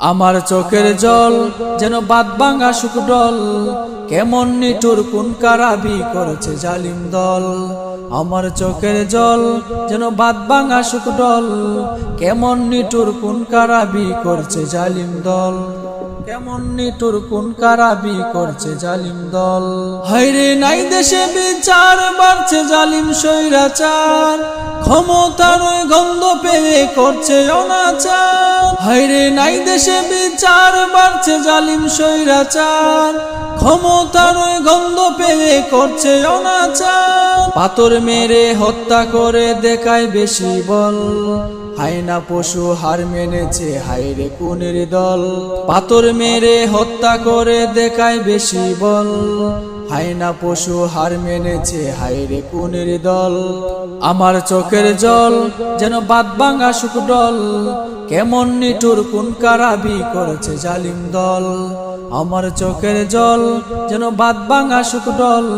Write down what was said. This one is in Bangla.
আমার চোখের জল যেন বাদ ভাঙা শুকডল কেমন নিটুর কোন কারাবি করেছে জালিম দল। আমার চোখের জল যেন বাদ ভাঙা শুকডল কেমন নিটুর কোন কারাবি করছে জালিম দল। কেমন নিটুর কোন কারাবি করছে জালিম দল? হাইরে নাই দেশে বিচার বাড়ছে জালিম স্বৈরাচার। ক্ষমতার গন্ধ পেয়ে করছে অনাচার। হাইরে নাই দেশে বিচার বাড়ছে জালিম স্বৈরাচার। ক্ষমতার গন্ধ পেয়ে করছে অনাচার। পাথর মেরে হত্যা করে দেখায় বেশি বল। হায়না পশু হার মেনেছে হাইরে কুনের দল। পাথর মেরে হত্যা করে দেখায় বেশি বল। হায়না পশু হার মেনেছে হাইরে কুনের দল। আমার চোখের জল যেন বাদ ভাঙা শুকডল কেমন নিটুর কোন কারাবি করেছে জালিম দল। আমার চোখের জল যেন বাদ ভাঙা শুকডল